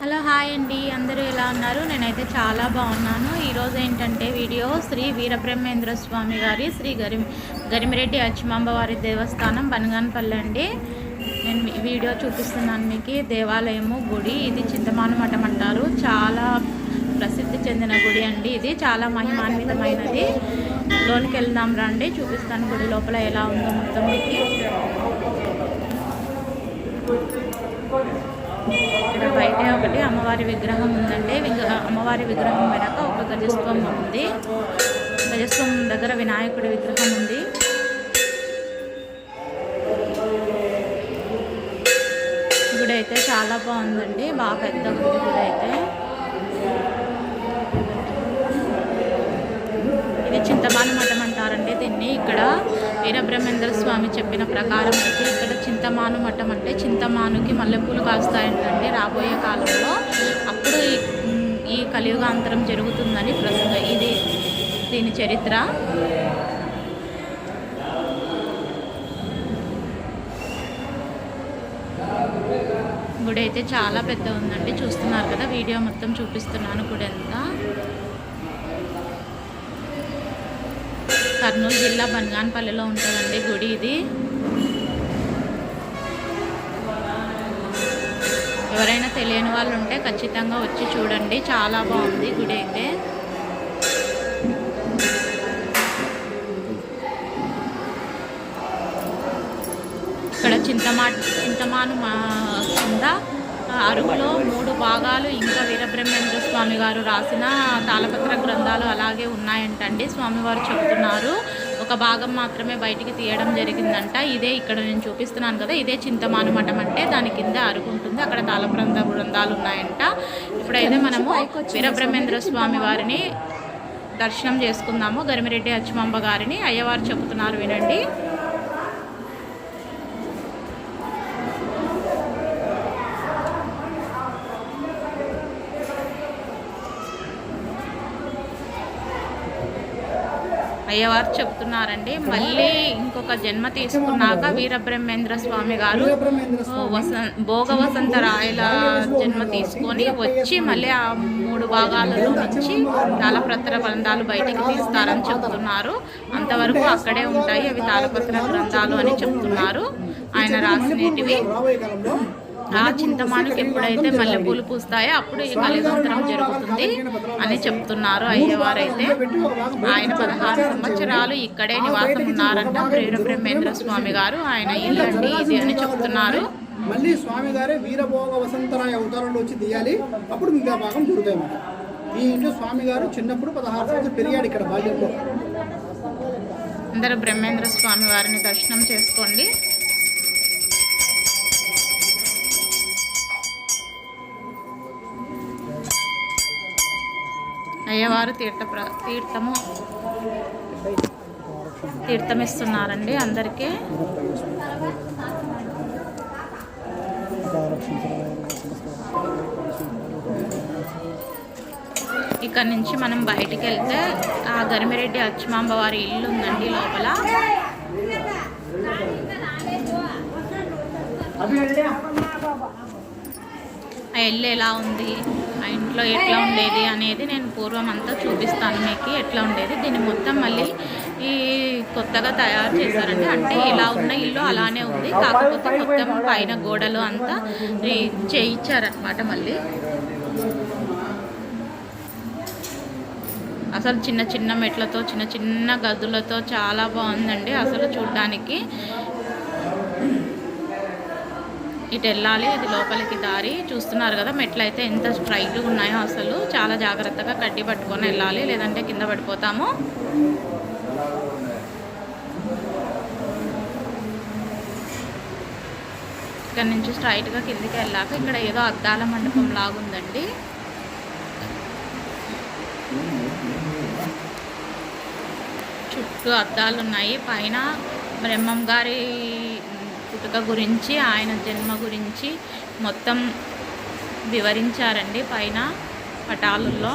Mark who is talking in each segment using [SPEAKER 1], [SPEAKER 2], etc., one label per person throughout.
[SPEAKER 1] Hello hi అండి. అందరూ ఎలా ఉన్నారు? నేనైతే చాలా బాగున్నాను. ఈరోజు ఏంటంటే వీడియో శ్రీ వీరబ్రహ్మేంద్ర స్వామి గారి శ్రీ గరి గరిమిరెడ్డి అచ్చిమాంబ వారి దేవస్థానం బనగానపల్లి అండి. నేను వీడియో చూపిస్తున్నాను మీకు. దేవాలయము గుడి. ఇది చింతమాను మఠం అంటారు. చాలా ప్రసిద్ధి చెందిన గుడి అండి ఇది. చాలా మహిమాన్వితమైనది. లోనికి వెళ్దాం రండి. చూపిస్తాను గుడి లోపల ఎలా ఉందో మొత్తం మీకు. ఇక్కడ బయట ఒకటి అమ్మవారి విగ్రహం ఉందండి అమ్మవారి విగ్రహం వెనక ఒక గజస్తంభం ఉంది. గజస్తంభం దగ్గర వినాయకుడి విగ్రహం ఉంది. గుడి అయితే చాలా బాగుందండి. బాగా పెద్ద ఉంది గుడి అయితే ఇది చింతమాన మఠం అంటారండి ఇక్కడ వీరబ్రహ్మేంద్ర స్వామి చెప్పిన ప్రకారం అయితే ఇక్కడ చింతమాను మఠం అంటే చింతమానుకి మల్లెపూలు కాస్తాయంటండి. రాబోయే కాలంలో అప్పుడు ఈ- ఈ కలియుగాంతరం జరుగుతుందని ప్రస్తుతం ఇది దీని చరిత్ర. గుడి అయితే చాలా పెద్ద ఉందండి చూస్తున్నారు కదా వీడియో మొత్తం చూపిస్తున్నాను గుడి అంతా కర్నూలు జిల్లా బనగానపల్లిలో ఉంటుందండి గుడి ఇది. ఎవరైనా తెలియని వాళ్ళు ఉంటే ఖచ్చితంగా వచ్చి చూడండి. చాలా బాగుంది గుడి అయితే. ఇక్కడ చింతమా చింతమాను మా కింద అరుగులో మూడు భాగాలు ఇంకా వీరబ్రహ్మేంద్ర స్వామి గారు రాసిన తాళపత్ర గ్రంథాలు అలాగే ఉన్నాయంటండి. స్వామివారు చెబుతున్నారు ఒక భాగం మాత్రమే బయటికి తీయడం జరిగిందంట. ఇదే ఇక్కడ నేను చూపిస్తున్నాను కదా ఇదే చింతమాను మఠం అంటే దాని కింద అరుగు ఉంటుంది అక్కడ తాళప్రంథ గ్రంథాలు ఉన్నాయంట. ఇప్పుడైతే మనము వీరబ్రహ్మేంద్ర స్వామి వారిని దర్శనం చేసుకుందాము. గరిమిరెడ్డి అచ్చమాంబ గారిని. అయ్యవారు చెబుతున్నారు వినండి. అయ్యవారు చెప్తున్నారండి. మళ్ళీ ఇంకొక జన్మ తీసుకున్నాక వీరబ్రహ్మేంద్ర స్వామి గారు వస భోగ వసంత రాయల జన్మ తీసుకొని వచ్చి మళ్ళీ ఆ మూడు భాగాలలో నుంచి తాళపత్ర గ్రంథాలు బయటికి తీస్తారని చెప్తున్నారు. అంతవరకు అక్కడే ఉంటాయి అవి తాళపత్ర గ్రంథాలు అని చెప్తున్నారు. ఆయన రాసినటివి ఆ చింతమానుకి ఎప్పుడైతే మల్లెపూలు పూస్తాయో అప్పుడు ఈ కలిగంతరం జరుగుతుంది అని చెప్తున్నారు అయ్యవారైతే. ఆయన పదహారు సంవత్సరాలు ఇక్కడే నివాసం ఉన్నారంట వీరబ్రహ్మేంద్ర స్వామి గారు. ఆయన ఇల్లండి ఇది అని చెప్తున్నారు.
[SPEAKER 2] మళ్ళీ స్వామి గారే వీరభోగ వసంతరాయ అవతారంలో వచ్చి తీయాలి. అప్పుడు మిగతా భాగం అన్నమాట ఈ ఇంట్లో స్వామి గారు చిన్నప్పుడు పదహారు సంవత్సరాలు పెరిగాడు ఇక్కడ బాల్యంలో.
[SPEAKER 1] అందరూ బ్రహ్మేంద్ర స్వామి వారిని దర్శనం చేసుకోండి. అయ్యవారు తీర్థ ప్ర తీర్థము తీర్థం ఇస్తున్నారండి అందరికీ. ఇక్కడ నుంచి మనం బయటికి వెళ్తే ఆ గరిమిరెడ్డి అచ్చమాంబ వారి ఇల్లు ఉందండి లోపల. ఆ ఇల్లు ఎలా ఉంది? ఆ ఇంట్లో ఎట్లా ఉండేది అనేది నేను పూర్వం అంతా చూపిస్తాను మీకు. ఎట్లా ఉండేది? దీన్ని మొత్తం మళ్ళీ ఈ కొత్తగా తయారు చేశారండి అంటే ఇలా ఉన్న ఇల్లు అలానే ఉంది. కాకపోతే మొత్తం పైన గోడలు అంతా చేయించారనమాట మళ్ళీ. అసలు చిన్న చిన్న మెట్లతో చిన్న చిన్న గదులతో చాలా బాగుందండి. అసలు చూడ్డానికి ఇటు వెళ్ళాలి ఇది లోపలికి దారి. చూస్తున్నారు కదా మెట్లు అయితే ఎంత స్ట్రైట్గా ఉన్నాయో అసలు. చాలా జాగ్రత్తగా కడ్డీ పట్టుకొని వెళ్ళాలి లేదంటే కింద పడిపోతాము. ఇక్కడ నుంచి స్ట్రైట్గా కిందికి వెళ్ళాక ఇక్కడ ఏదో అద్దాల మండపం లాగుందండి. చుట్టూ అద్దాలు ఉన్నాయి పైన బ్రహ్మం గారి పుట్టుక గురించి ఆయన జన్మ గురించి మొత్తం వివరించారండి పైన పటాలలో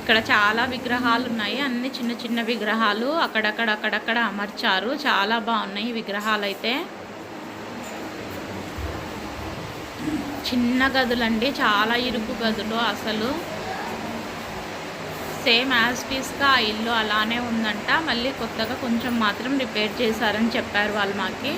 [SPEAKER 1] ఇక్కడ చాలా విగ్రహాలు ఉన్నాయి అన్ని చిన్న చిన్న విగ్రహాలు అక్కడక్కడ అక్కడక్కడ అమర్చారు. చాలా బాగున్నాయి విగ్రహాలు అయితే చిన్న గదులండి. చాలా ఇరుకు గదులు అసలు. సేమ్ యాజ్ పీస్గా ఆ ఇల్లు అలానే ఉందంట. మళ్ళీ కొత్తగా కొంచెం మాత్రం రిపేర్ చేశారని చెప్పారు వాళ్ళు మాకి.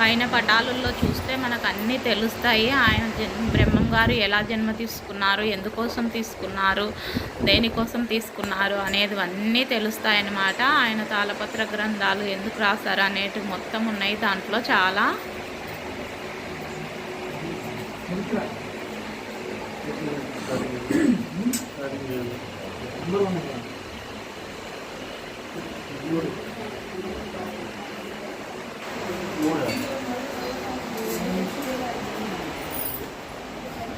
[SPEAKER 1] పైన పటాలలో చూస్తే మనకు అన్నీ తెలుస్తాయి. ఆయన బ్రహ్మ గారు ఎలా జన్మ తీసుకున్నారు ఎందుకోసం తీసుకున్నారు దేనికోసం తీసుకున్నారు అనేది అన్నీ తెలుస్తాయన్నమాట. ఆయన తాళపత్ర గ్రంథాలు ఎందుకు రాశారు అనేటివి మొత్తం ఉన్నాయి. దాంట్లో చాలా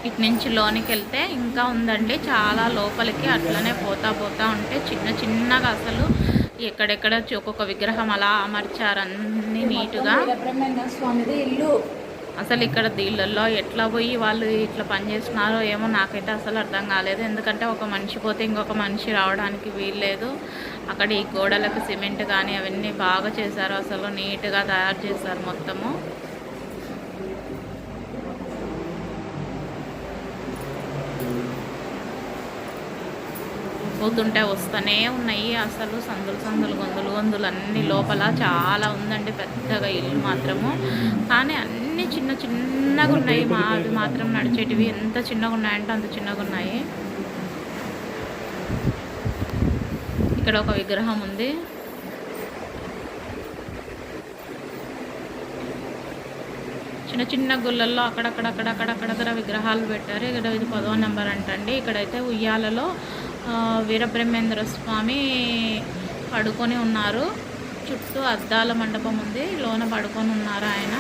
[SPEAKER 1] ఇటు నుంచి లోనికి వెళ్తే ఇంకా ఉందండి. చాలా లోపలికి అట్లనే పోతా పోతా ఉంటే చిన్న చిన్నగా అసలు ఎక్కడెక్కడ ఒక్కొక్క విగ్రహం అలా అమర్చారు అన్ని నీటుగా.
[SPEAKER 3] వీరబ్రహ్మేంద్ర స్వామిది ఇల్లు.
[SPEAKER 1] అసలు ఇక్కడ దీళ్ళల్లో ఎట్లా పోయి వాళ్ళు ఇట్లా పనిచేస్తున్నారో ఏమో నాకైతే అసలు అర్థం కాలేదు. ఎందుకంటే ఒక మనిషి పోతే ఇంకొక మనిషి రావడానికి వీల్లేదు అక్కడ ఈ గోడలకు సిమెంట్ కానీ అవన్నీ బాగా చేశారు. అసలు నీట్గా తయారు చేశారు మొత్తము. పోతుంటే వస్తూనే ఉన్నాయి. అసలు సందులు సందులు గొంతులు గొంతులు అన్ని లోపల చాలా ఉందండి. పెద్దగా ఇల్లు మాత్రము. కానీ అన్ని చిన్న చిన్నగా ఉన్నాయి. మా అవి మాత్రం నడిచేటివి ఎంత చిన్నగా ఉన్నాయంటే అంత చిన్నగా ఉన్నాయి. ఇక్కడ ఒక విగ్రహం ఉంది. చిన్న చిన్న గుళ్ళల్లో అక్కడక్కడ అక్కడక్కడ అక్కడక్కడ విగ్రహాలు పెట్టారు ఇక్కడ ఇది పదో నెంబర్ అంటండి ఇక్కడైతే ఉయ్యాలలో వీరబ్రహ్మేంద్ర స్వామి పడుకొని ఉన్నారు. చుట్టూ అద్దాల మండపం ఉంది. లోన పడుకొని ఉన్నారు ఆయన.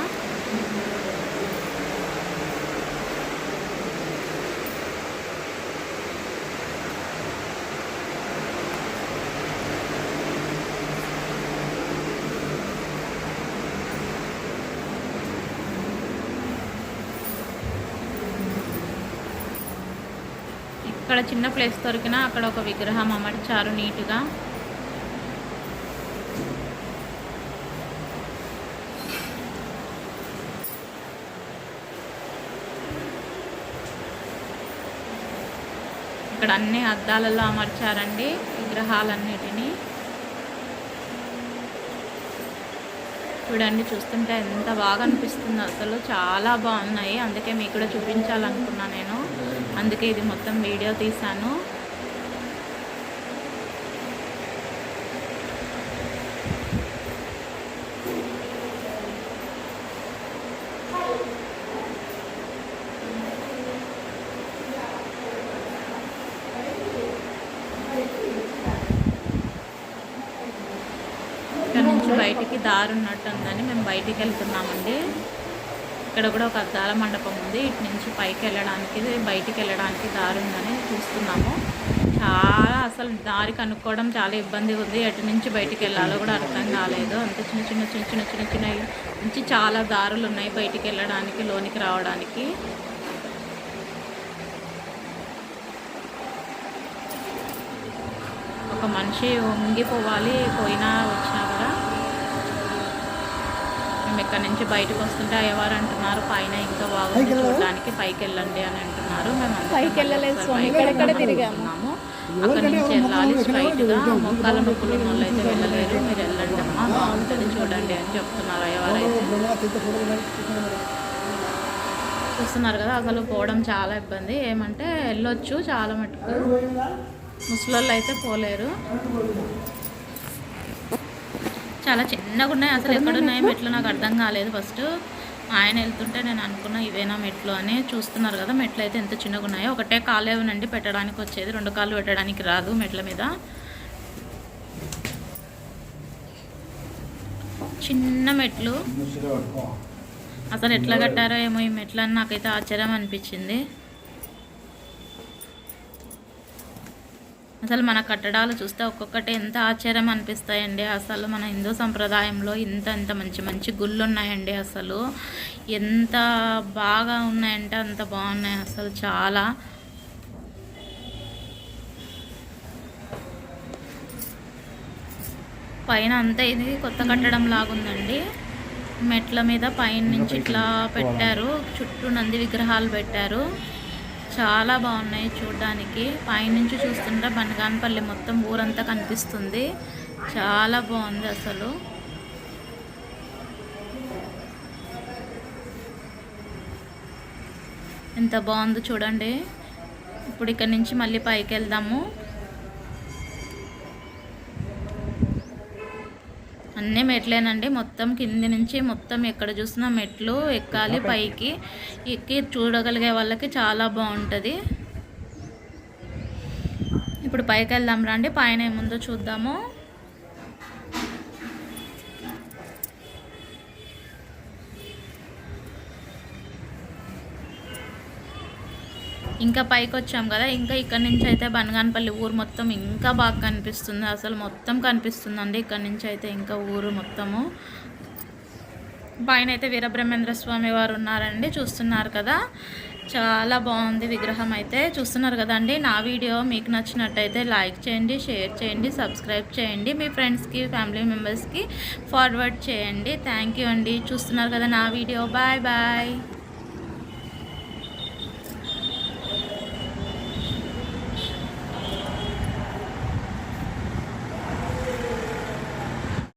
[SPEAKER 1] ఇక్కడ చిన్న ప్లేస్ దొరికినా అక్కడ ఒక విగ్రహం అమర్చారు నీట్గా. ఇక్కడ అన్ని అద్దాలలో అమర్చారండి విగ్రహాలన్నిటినీ. చూడండి చూస్తుంటే ఎంత బాగా అనిపిస్తుంది. అసలు చాలా బాగున్నాయి. అందుకే మీకు కూడా చూపించాలనుకున్నా నేను. అందుకే ఇది మొత్తం వీడియో తీశాను. ఇక్కడ నుంచి బయటికి దారి ఉన్నట్టు ఉందని మేము బయటికి వెళ్తున్నామండి. ఇక్కడ కూడా ఒక అద్దాల మండపం ఉంది. ఇటు నుంచి పైకి వెళ్ళడానికి బయటికి వెళ్ళడానికి దారి ఉందని చూస్తున్నాము. చాలా అసలు దారి కనుక్కోవడం చాలా ఇబ్బందిగా ఉంది. ఎటు నుంచి బయటికి వెళ్ళాలో కూడా అర్థం కాలేదు. అంత చిన్న చిన్న చిన్న చిన్న చిన్న చిన్న నుంచి చాలా దారులు ఉన్నాయి బయటికి వెళ్ళడానికి లోనికి రావడానికి. ఒక మనిషి వంగిపోవాలి. పోయినా వచ్చి ఇక్కడ నుంచి బయటకు వస్తుంటే అయ్యవారు అంటున్నారు పైన ఇంకా బాగుంది చూడడానికి పైకి వెళ్ళండి అని అంటున్నారు. మేము
[SPEAKER 3] పైకి వెళ్ళలేదు తిరిగాము.
[SPEAKER 1] అక్కడ నుంచి వెళ్ళాలి స్ట్రైట్గా మొక్కల నొప్పులు వాళ్ళు అయితే వెళ్ళలేరు. మీరు వెళ్ళండి అమ్మా. బాగుంటుంది చూడండి అని చెప్తున్నారు అయ్యవారు అయితే. చూస్తున్నారు కదా అసలు పోవడం చాలా ఇబ్బంది. ఏమంటే వెళ్ళొచ్చు చాలా మటుకు. ముసలోళ్ళు అయితే పోలేరు. చాలా చిన్నగా ఉన్నాయి. అసలు ఎక్కడున్నాయి మెట్లు నాకు అర్థం కాలేదు ఫస్ట్. ఆయన వెళ్తుంటే నేను అనుకున్నా ఇవేనా మెట్లు అని చూస్తున్నారు కదా మెట్లు అయితే ఎంత చిన్నగా ఉన్నాయో. ఒకటే కాలే ఉండండి పెట్టడానికి వచ్చేది. రెండు కాళ్ళు పెట్టడానికి రాదు మెట్ల మీద. చిన్న మెట్లు. అసలు ఎట్లా కట్టారో ఏమో ఈ మెట్లు అని నాకైతే ఆశ్చర్యం అనిపించింది. అసలు మన కట్టడాలు చూస్తే ఒక్కొక్కటి ఎంత ఆశ్చర్యం అనిపిస్తాయండి. అసలు మన హిందూ సంప్రదాయంలో ఇంత ఇంత మంచి మంచి గుళ్ళు ఉన్నాయండి అసలు. ఎంత బాగా ఉన్నాయంటే అంత బాగున్నాయి అసలు చాలా. పైన అంతా ఇది కొత్త కట్టడం లాగుందండి. మెట్ల మీద పైన నుంచి ఇట్లా పెట్టారు. చుట్టూ నంది విగ్రహాలు పెట్టారు. చాలా బాగున్నాయి చూడడానికి. పైనుంచి చూస్తుంటే బనగానపల్లి మొత్తం ఊరంతా కనిపిస్తుంది. చాలా బాగుంది అసలు. ఎంత బాగుందో చూడండి. ఇప్పుడు ఇక్కడ నుంచి మళ్ళీ పైకి వెళ్దాము. అన్నీ మెట్లేనండి. మొత్తం కింది నుంచి మొత్తం ఎక్కడ చూసినా మెట్లు ఎక్కాలి పైకి. ఎక్కి చూడగలిగే వాళ్ళకి చాలా బాగుంటుంది. ఇప్పుడు పైకి వెళ్దాం రండి. పైన ఏముందో చూద్దాము. ఇంకా పైకి వచ్చాం కదా ఇంకా ఇక్కడ నుంచి అయితే బనగానపల్లి ఊరు మొత్తం ఇంకా బాగా కనిపిస్తుంది. అసలు మొత్తం కనిపిస్తుందండి ఇక్కడ నుంచి అయితే ఇంకా ఊరు మొత్తము. పైన అయితే వీరబ్రహ్మేంద్ర స్వామి వారు ఉన్నారండి చూస్తున్నారు కదా. చాలా బాగుంది విగ్రహం అయితే చూస్తున్నారు కదండి. నా వీడియో మీకు నచ్చినట్టయితే లైక్ చేయండి షేర్ చేయండి సబ్స్క్రైబ్ చేయండి. మీ ఫ్రెండ్స్కి ఫ్యామిలీ మెంబర్స్కి ఫార్వర్డ్ చేయండి. థ్యాంక్ యూ అండి. చూస్తున్నారు కదా నా వీడియో. Bye bye.